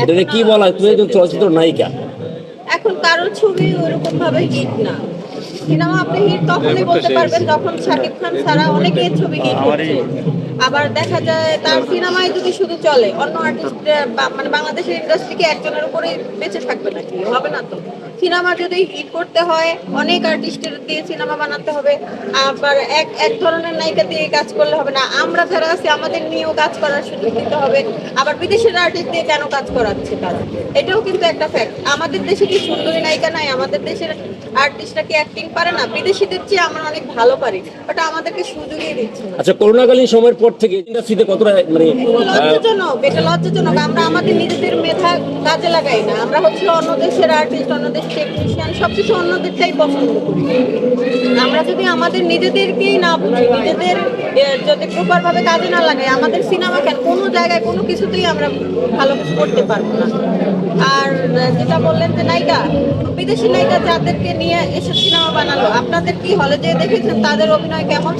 এটা নিয়ে কি বলা হয়? তুমি একজন চলচ্চিত্র নায়িকা। এখন কারও ছবি ওরকম ভাবে হিট না। সিনেমা আপনি হিট তখনই বলতে পারবেন যখন শাকিব খান ছাড়া অনেকের ছবি হিট হচ্ছে আবার দেখা যায় তার সিনেমায় যদি শুধু চলে, অন্য আর্টিস্ট মানে বাংলাদেশের ইন্ডাস্ট্রি কি একজনের উপরে বেঁচে থাকবে নাকি? হবে না তো। সিনেমা যদি হিট করতে হয়, অনেক আর্টিস্টের দিয়ে সিনেমা বানাতে হবে, আবার এক এক ধরনের নায়িকা দিয়ে কাজ করলে হবে না। আমরা যারা আছি, আমাদের নিয়েও কাজ করার সুযোগ দিতে হবে। আবার বিদেশের আর্টিস্ট দিয়ে কেন কাজ করাচ্ছে তারা? এটাও কিন্তু একটা ফ্যাক্ট আমাদের দেশে কি সুন্দরী নায়িকা নাই? আমাদের দেশের আর্টিস্টরা কি অ্যাক্টিং পারে না? বিদেশিদের চেয়ে আমরা অনেক ভালো পারি বাট আমাদেরকে সুযোগই দিচ্ছে আচ্ছা করোনাকালীন সময়ের পর থেকে ইন্ডাস্ট্রিতে কতটা মানে লজ্জাজনক এটা লজ্জাজনক। আমরা আমাদের নিজেদের মেধা কাজে লাগাই না। আমরা হচ্ছে অন্য দেশের আর্টিস্ট অন্য দেশের টেকনিশিয়ান সবকিছু অন্যদেরটাই পছন্দ করি। আমরা যদি আমাদের নিজেদেরকেই না বুঝি নিজেদের যদি প্রপার ভাবে কাজে না লাগাই আমাদের সিনেমা কেন? কোনো জায়গায় কোনো কিছুতেই আমরা ভালো কিছু করতে পারব না। আর যেটা বললেন যে নায়িকা বিদেশি নায়িকা যাদেরকে নিয়ে এসে সিনেমা বানালো আপনাদের কি হলে যে দেখেছেন তাদের অভিনয় কেমন?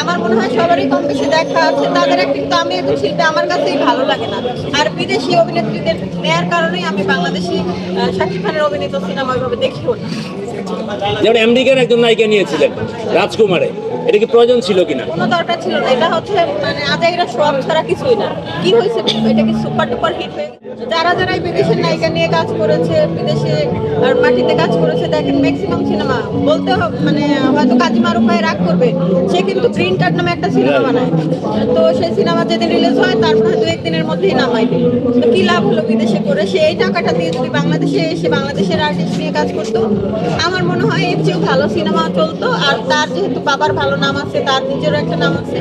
আমার মনে হয় সবারই কম বেশি দেখা আছে। তাদের কিন্তু আমি একজন শিল্পী আমার কাছেই ভালো লাগে না। আর বিদেশি অভিনেত্রীদের নেয়ার কারণেই আমি বাংলাদেশি শাকিব খানের অভিনীত সিনেমা ওইভাবে দেখিও না। যেমন আমেরিকার একজন নায়িকা নিয়েছিলেন রাজকুমারে। এটা কি প্রয়োজন ছিল কিনা? কোনো দরকার ছিল না। এটা হচ্ছে মানে আজাইরা ছাড়া কিছুই না। কি হয়েছে? এটা কি সুপার টুপার হিট হয়ে গেছে? যারা বিদেশের নায়িকা নিয়ে কাজ করেছে বিদেশে আর মাটিতে কাজ করেছে দেখেন ম্যাক্সিমাম সিনেমা বলতে হবে মানে হয়তো কাজী মারুফ রাগ করবে। সে কিন্তু গ্রিন কার্ড নামে একটা সিনেমা বানায়। তো সেই সিনেমা যেদিন রিলিজ হয় তারপর হয়তো একদিনের মধ্যেই নামাই দিল। তো কি লাভ হলো বিদেশে করে? সে এই টাকাটা দিয়ে যদি বাংলাদেশে এসে বাংলাদেশের আর্টিস্ট নিয়ে কাজ করতো আমার মনে হয় এর চেয়েও ভালো সিনেমা চলতো। আর তার যেহেতু বাবার ভালো নাম আছে তার নিজেরও একটা নাম আছে।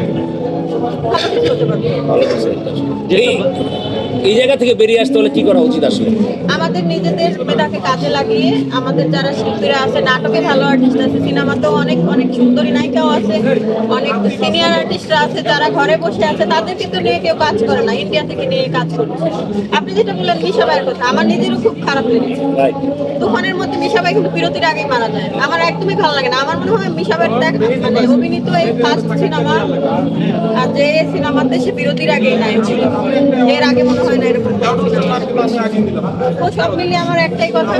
ভালো কিছু হতে পারতো। এই জায়গা থেকে বেরিয়ে আসতে হলে কি করা উচিত আসলে? আমাদের নিজেদের মেধাকে কাজে লাগিয়ে আমাদের যারা শিল্পীরা আছে নাটকে ভালো আর্টিস্ট আছে সিনেমাতেও অনেক অনেক সুন্দরী নায়িকাও আছে অনেক সিনিয়র আর্টিস্টরা আছে যারা ঘরে বসে আছে তাদের কিন্তু নিয়ে কেউ কাজ করে না ইন্ডিয়া থেকে নিয়ে কাজ করছে। আপনি যেটা বললেন মিশা ভাইয়ের কথা আমার নিজেরও খুব খারাপ লেগেছে। তুফানের মধ্যে মিশা ভাই কিন্তু বিরতির আগেই মারা যায়। আমার একদমই ভালো লাগে না। আমার মনে হয় মিশা ভাই দেখ মানে অভিনীত এই ফার্স্ট সিনেমা আর যে সিনেমাতে সে বিরতির আগেই নায়ক ছিল। এর আগে মনে হয় সব মিলিয়ে আমার একটাই কথা,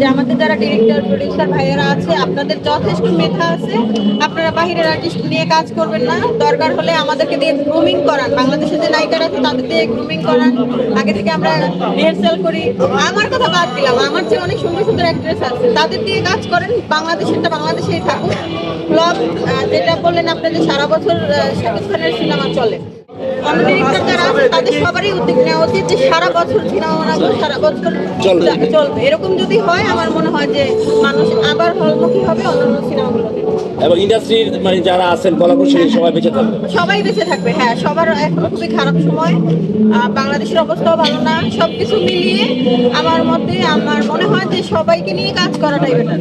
যে আমাদের যারা ডিরেক্টর প্রডিউসার ভাইয়েরা আছে, আপনাদের যথেষ্ট মেধা আছে। আপনারা বাহিরের আর্টিস্ট নিয়ে কাজ করবেন না। দরকার হলে আমাদেরকে দিয়ে গ্রুমিং করান। বাংলাদেশে যে নায়িকারা আছে, তাদের দিয়ে গ্রুমিং করান। আগে থেকে আমরা রিহার্সাল করি। আমার কথা বাদ দিলাম। আমার যে অনেক সুন্দর সুন্দর অ্যাক্ট্রেস আছে। তাদের দিয়ে কাজ করেন। বাংলাদেশেরটা বাংলাদেশেই থাকুক। ফ্লপ যেটা বললেন আপনাদের সারা বছর শাকিব সিনেমা চলে। অন্য যারা আছে তাদের সবারই উদ্যোগ নেওয়া উচিত যে সারা বছর সিনেমা সারা বছর চলবে। এরকম যদি হয় আমার মনে হয় যে মানুষ আবার হলমুখী হবে অন্যান্য সিনেমাগুলোতে এবং ইন্ডাস্ট্রির মানে যারা আছেন কলাকুশলী সবাই বেঁচে থাকবে। সবাই বেঁচে থাকবে হ্যাঁ সবার এখন খুবই খারাপ সময়। বাংলাদেশের অবস্থাও ভালো না সবকিছু মিলিয়ে আমার মতে আমার মনে হয় যে সবাইকে নিয়ে কাজ করাটাই বেটার